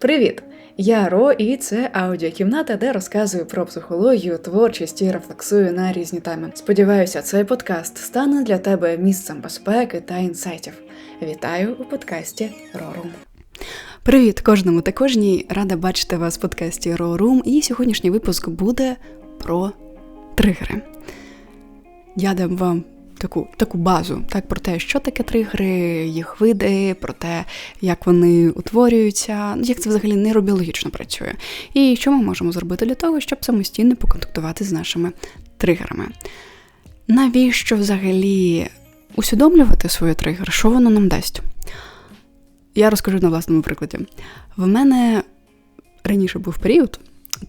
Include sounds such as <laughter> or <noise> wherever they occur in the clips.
Привіт! Я Ро, і це аудіокімната, де розказую про психологію, творчість і рефлексую на різні теми. Сподіваюся, цей подкаст стане для тебе місцем безпеки та інсайтів. Вітаю у подкасті Рорум. Привіт кожному та кожній. Рада бачити вас в подкасті Рорум. І сьогоднішній випуск буде про тригери. Я дам вам таку таку базу, так про те, що таке тригери, їх види, про те, як вони утворюються, ну, як це взагалі нейробіологічно працює, і що ми можемо зробити для того, щоб самостійно поконтактувати з нашими тригерами. Навіщо взагалі усвідомлювати свої тригери? Що воно нам дасть? Я розкажу на власному прикладі. В мене раніше був період,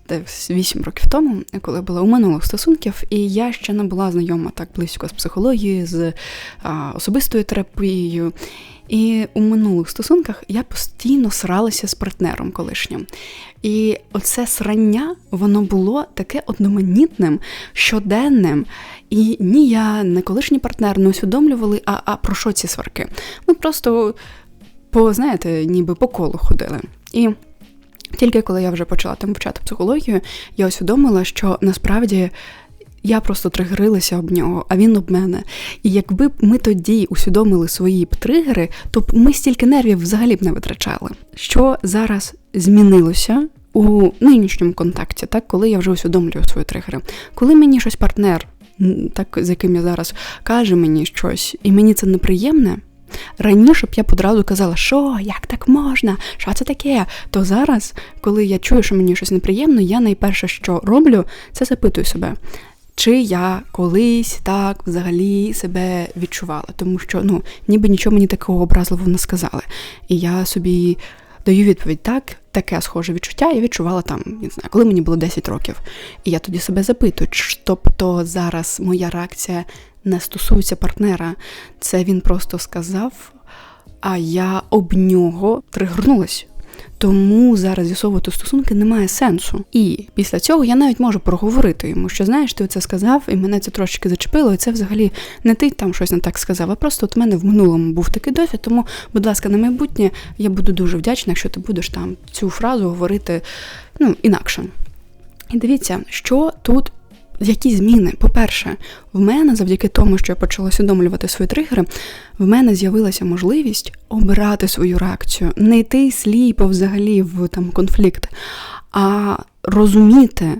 десь 8 років тому, коли була у минулих стосунків, і я ще не була знайома так близько з психологією, з а, особистою терапією. І у минулих стосунках я постійно сралася з партнером колишнім. І оце срання, воно було таке одноманітним, щоденним. І ні я, ні колишній партнер не усвідомлювали, а а про що ці сварки. Ми просто, по, знаєте, ніби по колу ходили. І тільки коли я вже почала там вивчати психологію, я усвідомила, що насправді. Я просто тригерилася об нього, а він об мене. І якби б ми тоді усвідомили свої б тригери, то б ми стільки нервів взагалі б не витрачали. Що зараз змінилося у нинішньому контакті, так коли я вже усвідомлюю свої тригери. Коли мені щось партнер, так з яким я зараз каже мені щось, і мені це неприємне, Раніше б я одразу казала, що, як так можна, що це таке? То зараз, коли я чую, що мені щось неприємно, я найперше, що роблю, це запитую себе. Чи я колись так взагалі себе відчувала, тому що ну ніби нічого мені такого образливого не сказали. І я собі даю відповідь так, таке схоже відчуття я відчувала там, не знаю, коли мені було 10 років. І я тоді себе запитую, тобто зараз моя реакція не стосується партнера. Це він просто сказав, а я об нього тригорнулась. Тому зараз з'ясовувати стосунки немає сенсу. І після цього я навіть можу проговорити йому, що знаєш, ти це сказав, і мене це трошки зачепило, і це взагалі не ти там щось не так сказав, а просто от мене в минулому був такий досвід. Тому, будь ласка, на майбутнє я буду дуже вдячна, якщо ти будеш там цю фразу говорити ну, інакше. І дивіться, що тут які зміни? По-перше, в мене, завдяки тому, що я почала усвідомлювати свої тригери, в мене з'явилася можливість обирати свою реакцію, не йти сліпо взагалі в там конфлікт, а розуміти,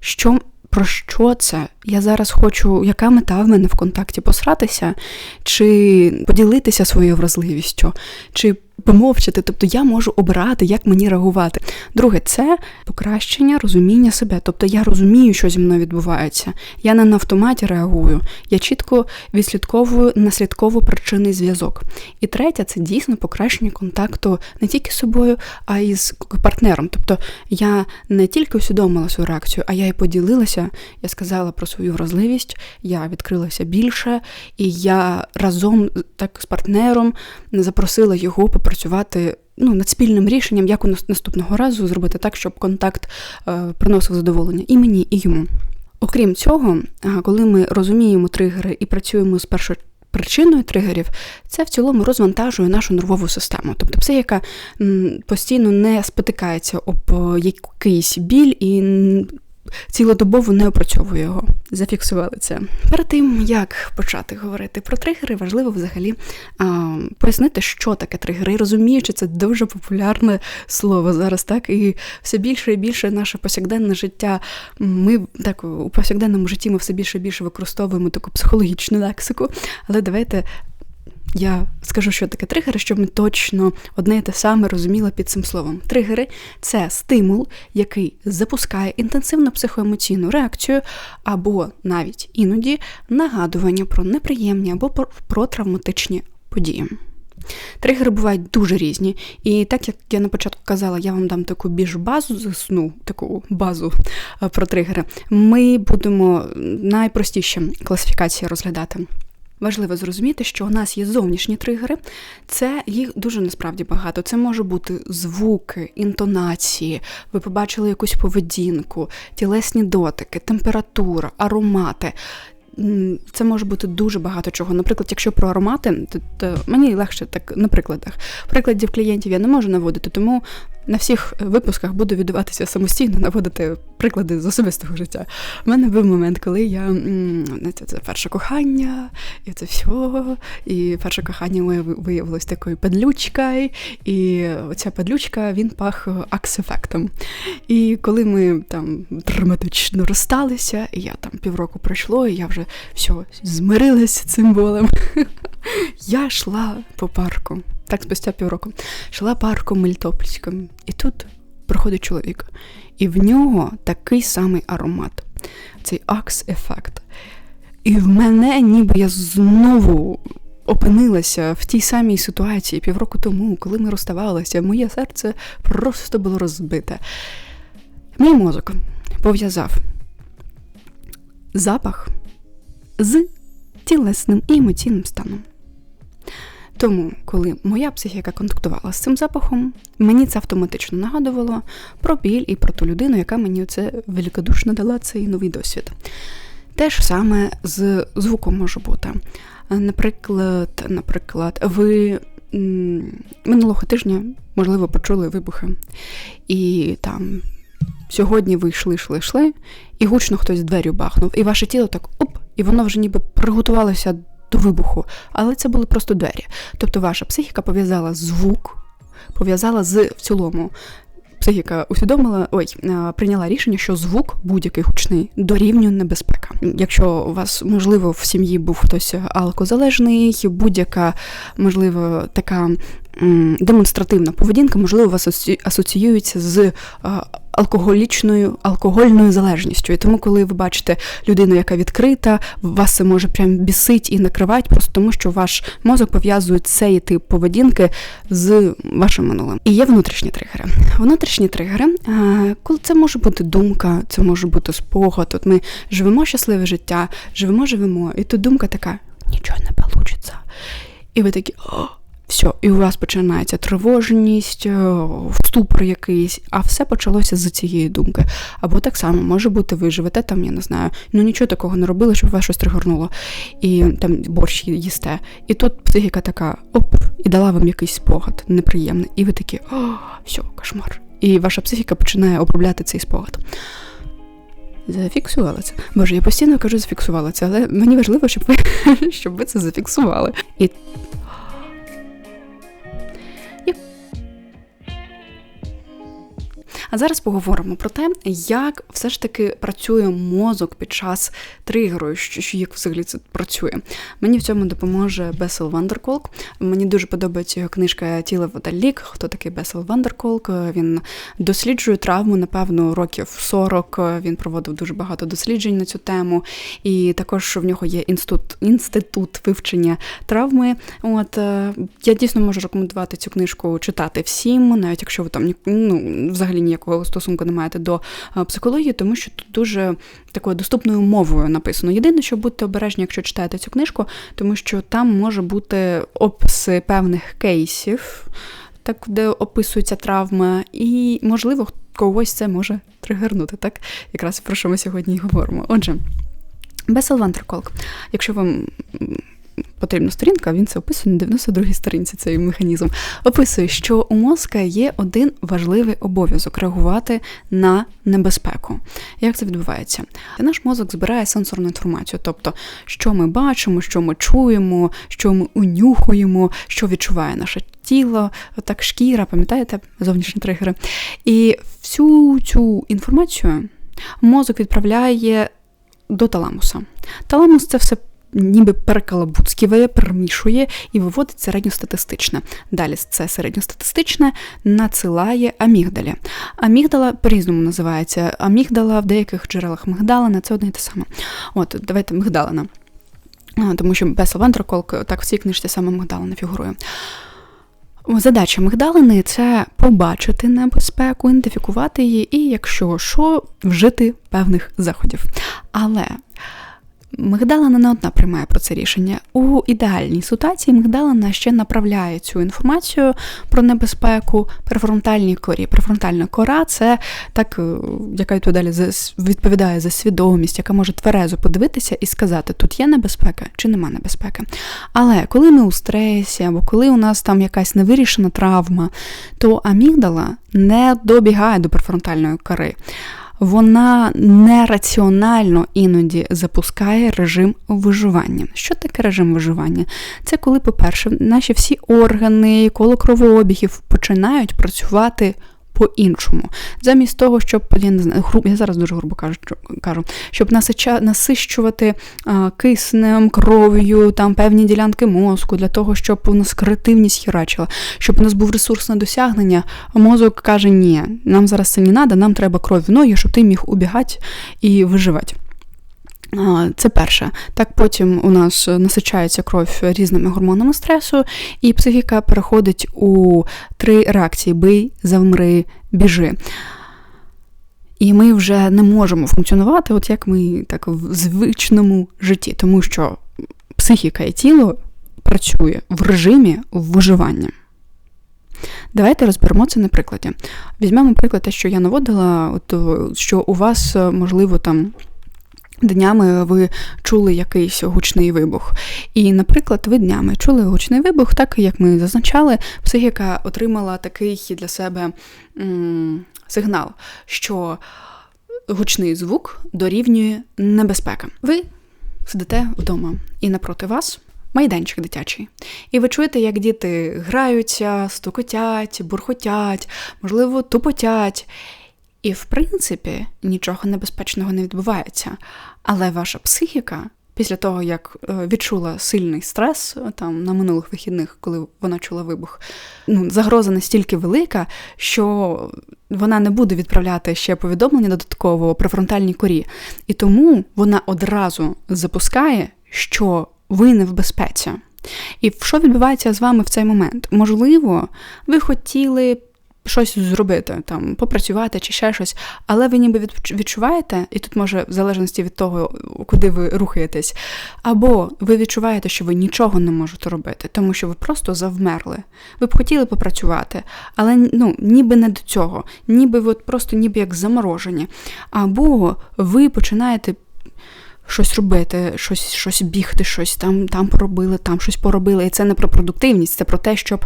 що. Про що це? Я зараз хочу, яка мета в мене в контакті посратися, чи поділитися своєю вразливістю, чи помовчати, тобто я можу обирати, як мені реагувати. Друге, це покращення розуміння себе. Тобто я розумію, що зі мною відбувається. Я не на автоматі реагую, я чітко відслідковую наслідково причинний зв'язок. І третє це дійсно покращення контакту не тільки з собою, а й з партнером. Тобто я не тільки усвідомила свою реакцію, а я і поділилася, я сказала про свою вразливість, я відкрилася більше, і я разом так з партнером запросила його попрацювати ну, над спільним рішенням, як у наступного разу зробити так, щоб контакт е, приносив задоволення і мені, і йому. Окрім цього, коли ми розуміємо тригери і працюємо з першою причиною тригерів, це в цілому розвантажує нашу нервову систему. Тобто психіка постійно не спотикається об е, якийсь біль і цілодобово не опрацьовую його. Зафіксували це. Перед тим, як почати говорити про тригери, важливо взагалі а, пояснити, що таке тригери. Розуміючи, це дуже популярне слово зараз, так, і все більше і більше наше повсякденне життя. Ми так у повсякденному житті ми все більше і більше використовуємо таку психологічну лексику, але давайте я скажу, що таке тригери, щоб ми точно одне і те саме розуміли під цим словом. Тригери це стимул, який запускає інтенсивну психоемоційну реакцію, або навіть іноді нагадування про неприємні або про травматичні події. Тригери бувають дуже різні, і так як я на початку казала, я вам дам таку більш базу засну, таку базу е, про тригери. Ми будемо найпростіші класифікації розглядати. Важливо зрозуміти, що у нас є зовнішні тригери, це їх дуже насправді багато. Це може бути звуки, інтонації, ви побачили якусь поведінку, тілесні дотики, температура, аромати. Це може бути дуже багато чого. Наприклад, якщо про аромати, то, то мені легше так на прикладах. Прикладів клієнтів я не можу наводити, тому на всіх випусках буду віддаватися самостійно, наводити приклади з особистого життя. У мене був момент, коли я знаєте, це перше кохання, і це все. І перше кохання моє виявилось такою падлючкою, і оця падлючка він пах акс-ефектом. І коли ми там драматично розсталися, і я там півроку пройшло, і я вже все змирилася цим болем. <laughs> Я йшла по парку, так спустя півроку, йшла парком Мелітопольським, і тут проходить чоловік, і в нього такий самий аромат, цей акс-ефект. І в мене, ніби я знову опинилася в тій самій ситуації півроку тому, коли ми розставалися, моє серце просто було розбите. Мій мозок пов'язав запах з тілесним і емоційним станом. Тому, коли моя психіка контактувала з цим запахом, мені це автоматично нагадувало про біль і про ту людину, яка мені це великодушно дала цей новий досвід. Те ж саме з звуком може бути. Наприклад, наприклад, ви минулого тижня, можливо, почули вибухи, і там сьогодні ви йшли, йшли, йшли, і гучно хтось дверю бахнув, і ваше тіло так оп, і воно вже ніби приготувалося до вибуху, але це були просто двері. Тобто ваша психіка пов'язала звук, пов'язала з в цілому. Психіка усвідомила, ой, прийняла рішення, що звук будь-який гучний дорівнює небезпека. Якщо у вас, можливо, в сім'ї був хтось алкозалежний, будь-яка, можливо, така демонстративна поведінка, можливо, вас асоціюється з алкоголічною алкогольною залежністю. І тому, коли ви бачите людину, яка відкрита, вас це може прям бісить і накривати, просто тому, що ваш мозок пов'язує цей тип поведінки з вашим минулим. І є внутрішні тригери. Внутрішні тригери, е, коли це може бути думка, це може бути спогад. От ми живемо щасливе життя, живемо, живемо, і тут думка така: нічого не вийде. І ви такі. О, все, і у вас починається тривожність, е, ступор якийсь, а все почалося з цієї думки. Або так само може бути, ви живете там, я не знаю, ну нічого такого не робили, щоб вас щось тригорнуло, і там борщ їсте. І тут психіка така оп, і дала вам якийсь спогад неприємний. І ви такі, о, все, кошмар. І ваша психіка починає обробляти цей спогад. Зафіксувала це. Боже, я постійно кажу, зафіксувала це, але мені важливо, щоб ви, <laughs> щоб ви це зафіксували. І А зараз поговоримо про те, як все ж таки працює мозок під час тригеру, що, як взагалі це працює. Мені в цьому допоможе Бесел Вандерколк. Мені дуже подобається його книжка Тіло водолік. Хто такий Бесел Вандерколк? Він досліджує травму, напевно, років 40. Він проводив дуже багато досліджень на цю тему. І також в нього є інститут, інститут вивчення травми. От е, я дійсно можу рекомендувати цю книжку читати всім, навіть якщо ви там ну, взагалі ніякого стосунку не маєте до е, психології, тому що тут дуже такою доступною мовою написано. Єдине, що будьте обережні, якщо читаєте цю книжку, тому що там може бути описи певних кейсів, так де описується травма, і можливо когось це може тригернути. Так, якраз про що ми сьогодні і говоримо. Отже. Бесел Вантерколк. Якщо вам потрібна сторінка, він це описує на 92-й сторінці цей механізм. Описує, що у мозка є один важливий обов'язок реагувати на небезпеку. Як це відбувається? Наш мозок збирає сенсорну інформацію, тобто, що ми бачимо, що ми чуємо, що ми унюхуємо, що відчуває наше тіло, так шкіра, пам'ятаєте, зовнішні тригери. І всю цю інформацію мозок відправляє до таламуса. Таламус це все ніби перекалабуцьківає, перемішує і виводить середньостатистичне. Далі це середньостатистичне надсилає амігдалі. Амігдала по-різному називається. Амігдала в деяких джерелах мигдалина, це одне і те саме. От, давайте мигдалина. Тому що Бесел Вентроколк так в цій книжці саме мигдалина фігурує. Задача мигдалини це побачити небезпеку, ідентифікувати її, і якщо що, вжити певних заходів. Але Мигдалина не одна приймає про це рішення. У ідеальній ситуації Мигдалина ще направляє цю інформацію про небезпеку префронтальній корі. Префронтальна кора це так, е, яка відповідає відповідає за свідомість, яка може тверезо подивитися і сказати, тут є небезпека чи нема небезпеки. Але коли ми у стресі або коли у нас там якась невирішена травма, то амігдала не добігає до префронтальної кори вона нераціонально іноді запускає режим виживання. Що таке режим виживання? Це коли, по-перше, наші всі органи, коло кровообігів починають працювати по-іншому. Замість того, щоб я не знаю, гру, я зараз дуже грубо кажу, кажу щоб насича, насищувати а, киснем, кров'ю, там певні ділянки мозку, для того, щоб у нас креативність херачила, щоб у нас був ресурс на досягнення, мозок каже, ні, нам зараз це не треба, нам треба кров в ноги, щоб ти міг убігати і виживати. Це перше. Так потім у нас насичається кров різними гормонами стресу, і психіка переходить у три реакції: бий, завмри, біжи. І ми вже не можемо функціонувати, от як ми так в звичному житті, тому що психіка і тіло працює в режимі виживання. Давайте розберемо це на прикладі. Візьмемо приклад, те, що я наводила, от, що у вас, можливо, там Днями ви чули якийсь гучний вибух. І, наприклад, ви днями чули гучний вибух, так як ми зазначали, психіка отримала такий для себе м- сигнал, що гучний звук дорівнює небезпека. Ви сидите вдома і напроти вас. Майданчик дитячий. І ви чуєте, як діти граються, стукотять, бурхотять, можливо, тупотять. І, в принципі, нічого небезпечного не відбувається. Але ваша психіка, після того, як е, відчула сильний стрес е, там на минулих вихідних, коли вона чула вибух, ну, загроза настільки велика, що вона не буде відправляти ще повідомлення додатково про фронтальній корі. І тому вона одразу запускає, що ви не в безпеці. І що відбувається з вами в цей момент? Можливо, ви хотіли щось зробити, там попрацювати чи ще щось, але ви ніби відчуваєте, і тут може в залежності від того, куди ви рухаєтесь, або ви відчуваєте, що ви нічого не можете робити, тому що ви просто завмерли. Ви б хотіли попрацювати, але ну, ніби не до цього, ніби ви просто ніби як заморожені. Або ви починаєте щось робити, щось щось бігти, щось там там поробили, там щось поробили. І це не про продуктивність, це про те, щоб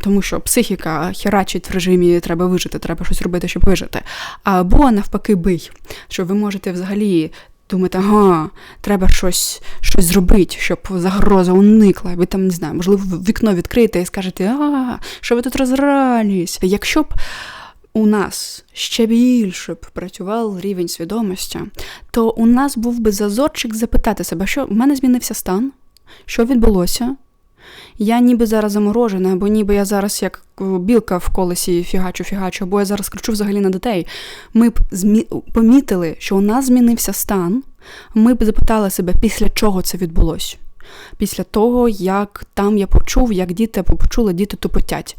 тому що психіка херачить в режимі треба вижити, треба щось робити, щоб вижити. Або навпаки, бий, що ви можете взагалі. Думати, ага, треба щось щось зробити, щоб загроза уникла. Ви там не знаю, можливо, вікно відкрите і скажете, а, що ви тут розрались. Якщо б у нас ще більше б працював рівень свідомості, то у нас був би зазорчик запитати себе, що в мене змінився стан, що відбулося. Я ніби зараз заморожена, або ніби я зараз як білка в колесі фігачу-фігачу, або я зараз кричу взагалі на дітей. Ми б змі... помітили, що у нас змінився стан. Ми б запитали себе, після чого це відбулося. Після того, як там я почув, як діти почули, діти тупотять.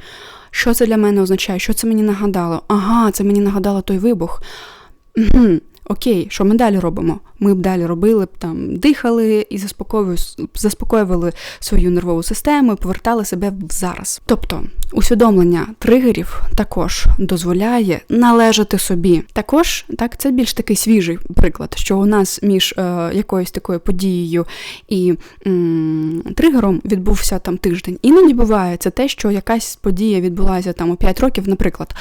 Що це для мене означає? Що це мені нагадало? Ага, це мені нагадало той вибух. Окей, що ми далі робимо? Ми б далі робили б там, дихали і заспокоювали свою нервову систему і повертали себе в зараз. Тобто усвідомлення тригерів також дозволяє належати собі. Також так це більш такий свіжий приклад, що у нас між е, якоюсь такою подією і м, тригером відбувся там тиждень. Іноді буває це те, що якась подія відбулася там у 5 років, наприклад.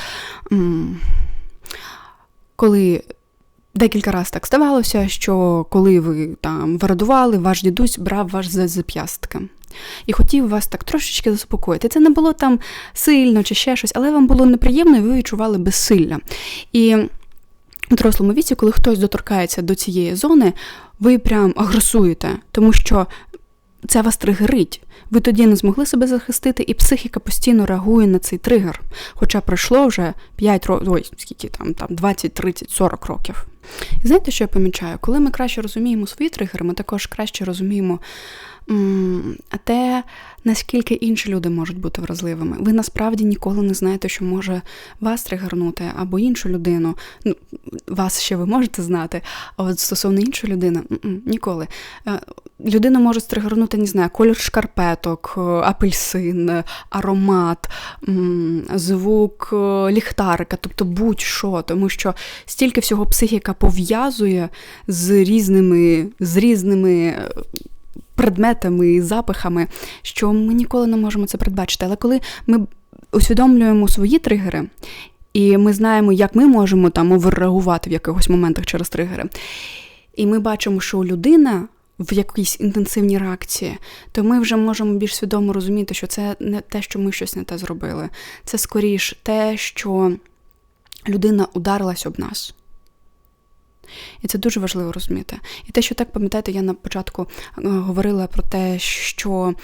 Коли Декілька разів так ставалося, що коли ви там вирадували, ваш дідусь брав вас за зап'ястки. І хотів вас так трошечки заспокоїти. Це не було там сильно чи ще щось, але вам було неприємно, і ви відчували безсилля. І у дорослому віці, коли хтось доторкається до цієї зони, ви прям агресуєте, тому що це вас тригерить. Ви тоді не змогли себе захистити, і психіка постійно реагує на цей тригер. Хоча пройшло вже 5 років, ой, скільки там, там 20, 30, 40 років. І знаєте, що я помічаю? Коли ми краще розуміємо свої тригери, ми також краще розуміємо те, наскільки інші люди можуть бути вразливими. Ви насправді ніколи не знаєте, що може вас тригернути або іншу людину. Ну, Вас ще ви можете знати, а от стосовно іншої людини ніколи. Е, людина може стригернути, не знаю, колір шкарпеток, е, апельсин, аромат, звук е, ліхтарика, тобто будь-що, тому що стільки всього психіка пов'язує з різними, з різними предметами і запахами, що ми ніколи не можемо це передбачити. Але коли ми усвідомлюємо свої тригери, і ми знаємо, як ми можемо там overreagувати в якихось моментах через тригери, і ми бачимо, що людина. В якійсь інтенсивній реакції, то ми вже можемо більш свідомо розуміти, що це не те, що ми щось не те зробили. Це скоріш те, що людина ударилась об нас. І це дуже важливо розуміти. І те, що так пам'ятаєте, я на початку е, говорила про те, що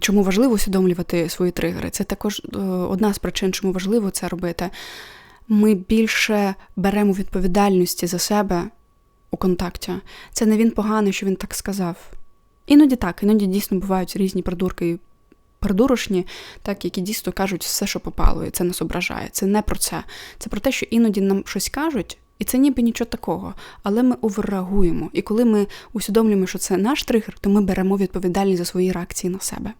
чому важливо усвідомлювати свої тригери. Це також е, одна з причин, чому важливо це робити. Ми більше беремо відповідальності за себе у контакті. Це не він поганий, що він так сказав. Іноді так, іноді дійсно бувають різні придурки і придурочні, так, які дійсно кажуть все, що попало, і це нас ображає. Це не про це. Це про те, що іноді нам щось кажуть, і це ніби нічого такого, але ми оверреагуємо. І коли ми усвідомлюємо, що це наш тригер, то ми беремо відповідальність за свої реакції на себе.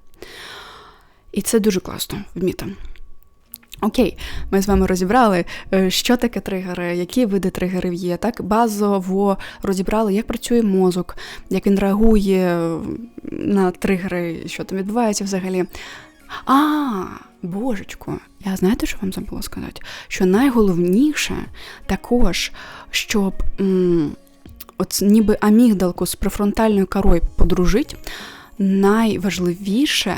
І це дуже класно вміти. Окей, ми з вами розібрали, е, що таке тригери, які види тригерів є. Так, базово розібрали, як працює мозок, як він реагує на тригери, що там відбувається взагалі. А, божечко, я знаєте, що вам забула сказати? Що найголовніше також, щоб м, от ніби амігдалку з префронтальною корою подружить, найважливіше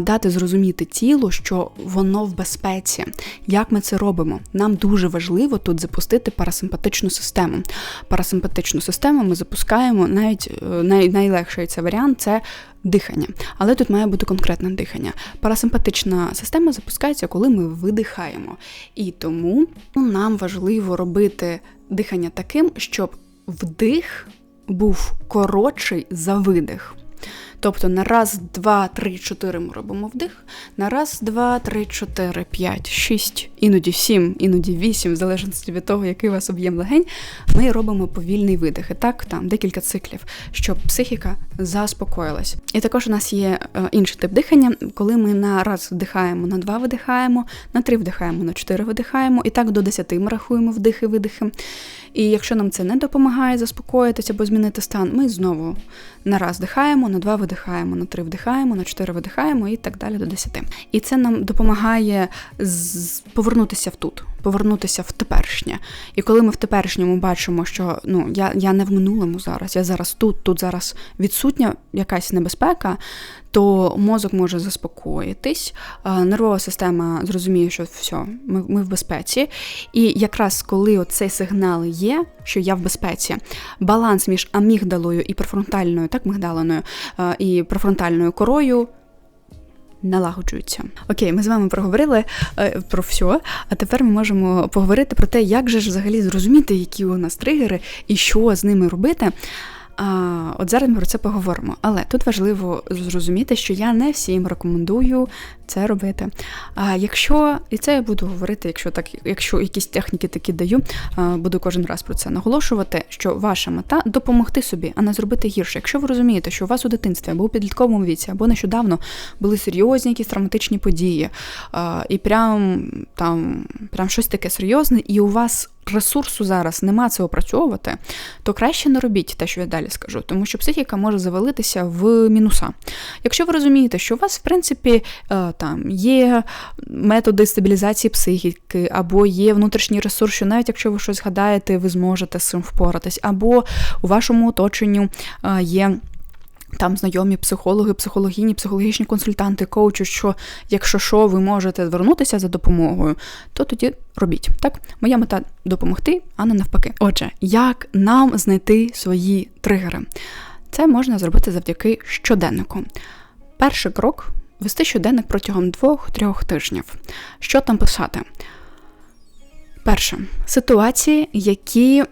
дати зрозуміти тілу, що воно в безпеці. Як ми це робимо? Нам дуже важливо тут запустити парасимпатичну систему. Парасимпатичну систему ми запускаємо навіть е, най, найлегший це варіант це дихання. Але тут має бути конкретне дихання. Парасимпатична система запускається, коли ми видихаємо. І тому нам важливо робити дихання таким, щоб вдих був коротший за видих. Тобто на раз, два, три, чотири ми робимо вдих, на раз, два, три, чотири, п'ять, шість, іноді сім, іноді вісім, в залежності від того, який у вас об'єм легень, ми робимо повільний видих. І так, там декілька циклів, щоб психіка заспокоїлась. І також у нас є е, інший тип дихання, коли ми на раз вдихаємо, на два видихаємо, на три вдихаємо, на чотири видихаємо, і так до десяти ми рахуємо вдихи-видихи. І якщо нам це не допомагає заспокоїтися або змінити стан, ми знову на раз вдихаємо, на два видихаємо, на три вдихаємо, на чотири видихаємо і так далі до десяти. І це нам допомагає повернутися в тут, повернутися в теперішнє. І коли ми в теперішньому бачимо, що ну я я не в минулому зараз, я зараз тут, тут зараз відсутня якась небезпека, то мозок може заспокоїтись, нервова система зрозуміє, що все, ми ми в безпеці. І якраз коли цей сигнал є, що я в безпеці, баланс між амігдалою і префронтальною, так, мигдалиною і префронтальною корою. Налагоджуються. Окей, ми з вами проговорили е, про все, а тепер ми можемо поговорити про те, як же ж взагалі зрозуміти, які у нас тригери і що з ними робити. А, От зараз ми про це поговоримо. Але тут важливо зрозуміти, що я не всім рекомендую це робити. А якщо, і це я буду говорити, якщо так, якщо якісь техніки такі даю, буду кожен раз про це наголошувати, що ваша мета допомогти собі, а не зробити гірше. Якщо ви розумієте, що у вас у дитинстві або у підлітковому віці, або нещодавно були серйозні якісь травматичні події, і прям там прям щось таке серйозне, і у вас ресурсу зараз нема це опрацьовувати, то краще не робіть те, що я далі скажу, тому що психіка може завалитися в мінуса. Якщо ви розумієте, що у вас, в принципі, е, там є методи стабілізації психіки, або є внутрішній ресурс, що навіть якщо ви щось згадаєте, ви зможете з цим впоратись, або у вашому оточенню е, є. Там знайомі психологи, психологіні, психологічні консультанти, коучі, що якщо що, ви можете звернутися за допомогою, то тоді робіть. Так, моя мета допомогти, а не навпаки. Отже, як нам знайти свої тригери? Це можна зробити завдяки щоденнику. Перший крок вести щоденник протягом двох-трьох тижнів. Що там писати? Перше ситуації, які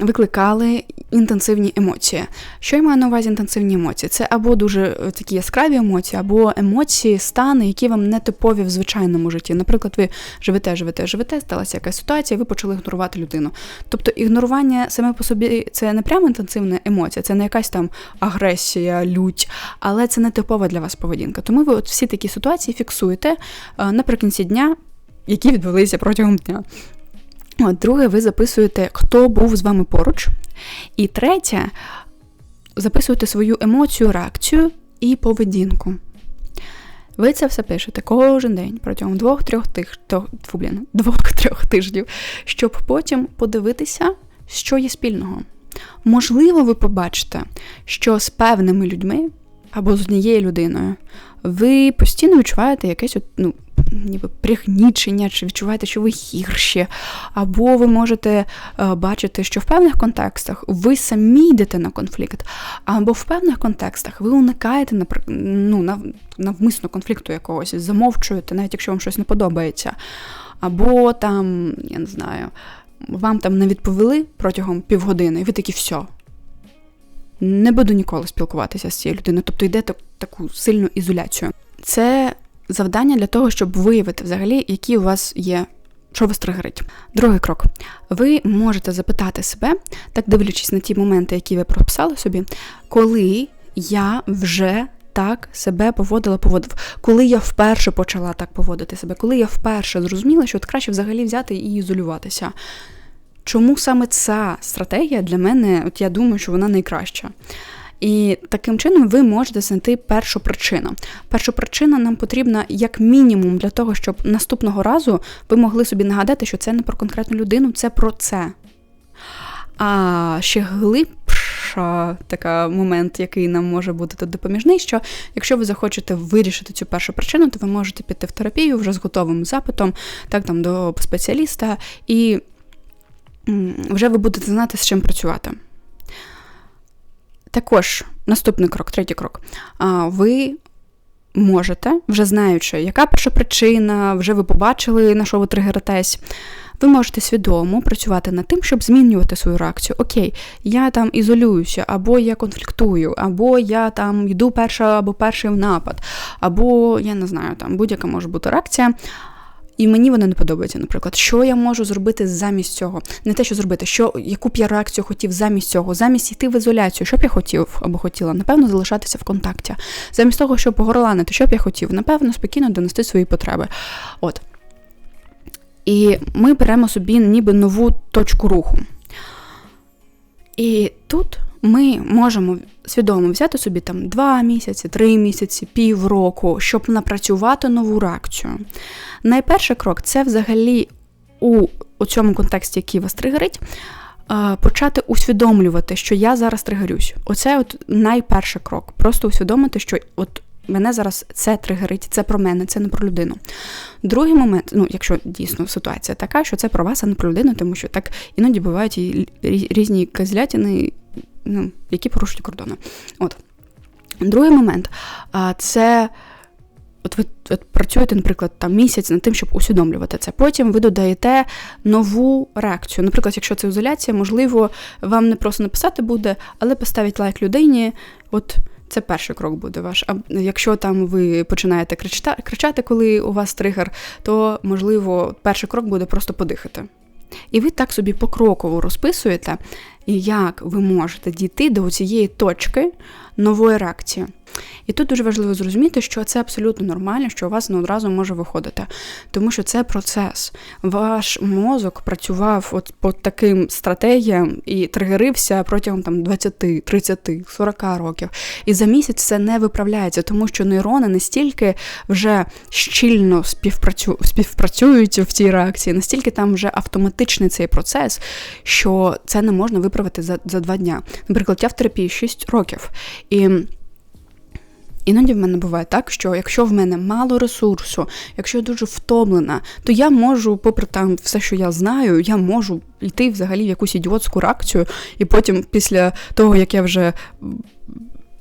викликали інтенсивні емоції. Що я маю на увазі інтенсивні емоції? Це або дуже е, такі яскраві емоції, або емоції, стани, які вам не типові в звичайному житті. Наприклад, ви живете, живете, живете, сталася якась ситуація, ви почали ігнорувати людину. Тобто ігнорування саме по собі це не прямо інтенсивна емоція, це не якась там агресія, лють, але це не типова для вас поведінка. Тому ви от всі такі ситуації фіксуєте е, наприкінці дня, які відбулися протягом дня. Друге, ви записуєте, хто був з вами поруч. І третє, записуєте свою емоцію, реакцію і поведінку. Ви це все пишете кожен день протягом двох-трьох тих, <laughs> двох-трьох тижнів, щоб потім подивитися, що є спільного. Можливо, ви побачите, що з певними людьми або з однією людиною ви постійно відчуваєте якесь от, ну, ніби пригнічення, чи відчуваєте, що ви гірші, або ви можете е, бачити, що в певних контекстах ви самі йдете на конфлікт, або в певних контекстах ви уникаєте ну, навмисно конфлікту якогось, замовчуєте, навіть якщо вам щось не подобається. Або там, я не знаю, вам там не відповіли протягом півгодини, і ви такі все. Не буду ніколи спілкуватися з цією людиною, тобто йде таку сильну ізоляцію. Це завдання для того, щоб виявити взагалі, які у вас є. Що вас тригерить? Другий крок. Ви можете запитати себе, так дивлячись на ті моменти, які ви прописали собі, коли я вже так себе поводила, поводив, коли я вперше почала так поводити себе, коли я вперше зрозуміла, що от краще взагалі взяти і ізолюватися. Чому саме ця стратегія для мене, от я думаю, що вона найкраща. І таким чином ви можете знайти першу причину. Перша причина нам потрібна як мінімум для того, щоб наступного разу ви могли собі нагадати, що це не про конкретну людину, це про це. А ще глибша така момент, який нам може бути тут допоміжний, що якщо ви захочете вирішити цю першу причину, то ви можете піти в терапію вже з готовим запитом, так там до спеціаліста, і вже ви будете знати, з чим працювати. Також наступний крок, третій крок. Ви можете, вже знаючи, яка перша причина, вже ви побачили, на що ви тригеритесь, ви можете свідомо працювати над тим, щоб змінювати свою реакцію. Окей, я там ізолююся, або я конфліктую, або я там йду перша або перший в напад, або я не знаю, там будь-яка може бути реакція. І мені вона не подобається, наприклад, що я можу зробити замість цього? Не те, що зробити, що яку б я реакцію хотів замість цього, замість йти в ізоляцію, що б я хотів або хотіла, напевно, залишатися в контакті. Замість того, щоб погорланити, що б я хотів, напевно, спокійно донести свої потреби. От. І ми беремо собі ніби нову точку руху. І тут ми можемо свідомо взяти собі там два місяці, три місяці, півроку, щоб напрацювати нову реакцію. Найперший крок це взагалі у, у цьому контексті, який вас тригерить, почати усвідомлювати, що я зараз тригерюсь. Оце от найперший крок. Просто усвідомити, що от мене зараз це тригерить, це про мене, це не про людину. Другий момент, ну, якщо дійсно ситуація така, що це про вас, а не про людину, тому що так іноді бувають і різні казлятини, ну, які порушують кордони. От. Другий момент це. От ви от працюєте, наприклад, там місяць над тим, щоб усвідомлювати це. Потім ви додаєте нову реакцію. Наприклад, якщо це ізоляція, можливо, вам не просто написати буде, але поставить лайк людині. От це перший крок буде ваш. А якщо там ви починаєте кричати, коли у вас тригер, то можливо перший крок буде просто подихати. І ви так собі покроково розписуєте, як ви можете дійти до цієї точки нової реакції. І тут дуже важливо зрозуміти, що це абсолютно нормально, що у вас не одразу може виходити, тому що це процес. Ваш мозок працював от по таким стратегіям і тригерився протягом там 20, 30, 40 років. І за місяць це не виправляється, тому що нейрони настільки вже щільно співпрацю... співпрацюють в цій реакції, настільки там вже автоматичний цей процес, що це не можна виправити за, за два дня. Наприклад, я в терапії 6 років. І Іноді в мене буває так, що якщо в мене мало ресурсу, якщо я дуже втомлена, то я можу, попри там все, що я знаю, я можу йти взагалі в якусь ідіотську реакцію, і потім, після того, як я вже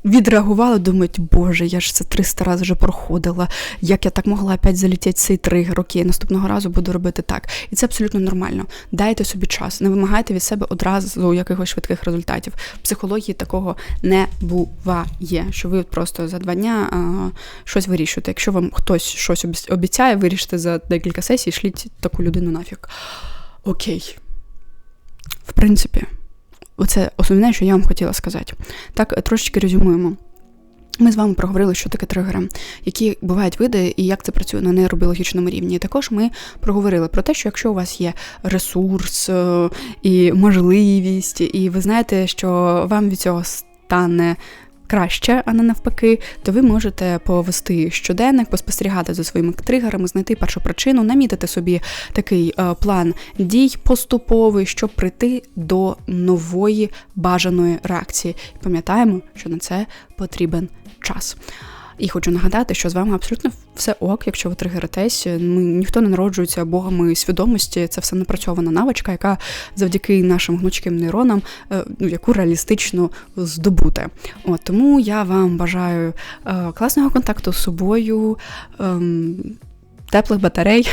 відреагували, думають, боже, я ж це 300 разів вже проходила. Як я так могла опять залетіти цей тригер? Окей, наступного разу буду робити так. І це абсолютно нормально. Дайте собі час, не вимагайте від себе одразу якихось швидких результатів. В психології такого не буває, що ви просто за два дня а, щось вирішуєте. Якщо вам хтось щось обіцяє, вирішите за декілька сесій, шліть таку людину нафіг. Окей. В принципі. Оце основне, що я вам хотіла сказати. Так, трошечки резюмуємо. Ми з вами проговорили, що таке тригери, які бувають види і як це працює на нейробіологічному рівні. І також ми проговорили про те, що якщо у вас є ресурс е, і можливість, і ви знаєте, що вам від цього стане краще, а не навпаки, то ви можете повести щоденник, поспостерігати за своїми тригерами, знайти першу причину, намітити собі такий е, план дій поступовий, щоб прийти до нової бажаної реакції. Пам'ятаємо, що на це потрібен час. І хочу нагадати, що з вами абсолютно все ок, якщо ви тригеритесь. Ми ніхто не народжується богами свідомості. Це все напрацьована навичка, яка завдяки нашим гнучким нейронам, е, ну яку реалістично здобути. От тому я вам бажаю е, класного контакту з собою. Ем, Теплих батарей,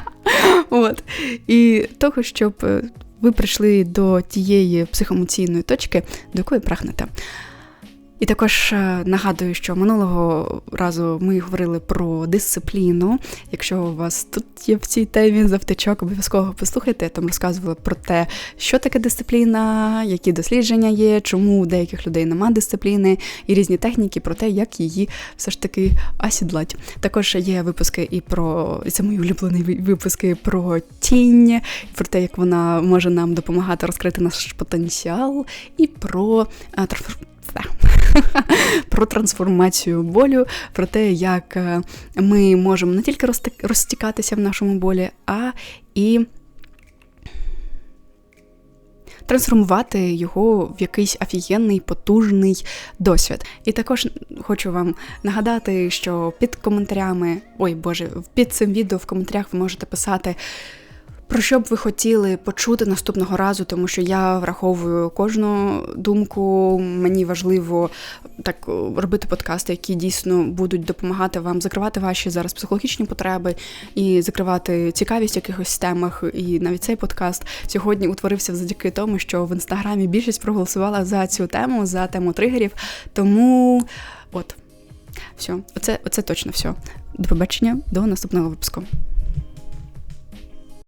<laughs> От. і того, щоб е, ви прийшли до тієї психоемоційної точки, до якої прагнете. І також е, нагадую, що минулого разу ми говорили про дисципліну. Якщо у вас тут є в цій темі завтичок, обов'язково послухайте. Я там розказувала про те, що таке дисципліна, які дослідження є, чому у деяких людей нема дисципліни, і різні техніки про те, як її все ж таки осідлать. Також є випуски і про це мої улюблені випуски про тінь, про те, як вона може нам допомагати розкрити наш потенціал, і про е, <laughs> про трансформацію болю, про те, як е, ми можемо не тільки розтікатися в нашому болі, а і трансформувати його в якийсь офігенний, потужний досвід. І також хочу вам нагадати, що під коментарями, ой Боже, під цим відео в коментарях ви можете писати. Про що б ви хотіли почути наступного разу, тому що я враховую кожну думку. Мені важливо так робити подкасти, які дійсно будуть допомагати вам закривати ваші зараз психологічні потреби і закривати цікавість в якихось темах. І навіть цей подкаст сьогодні утворився завдяки тому, що в інстаграмі більшість проголосувала за цю тему, за тему тригерів. Тому от все, оце, оце точно все. До побачення, до наступного випуску.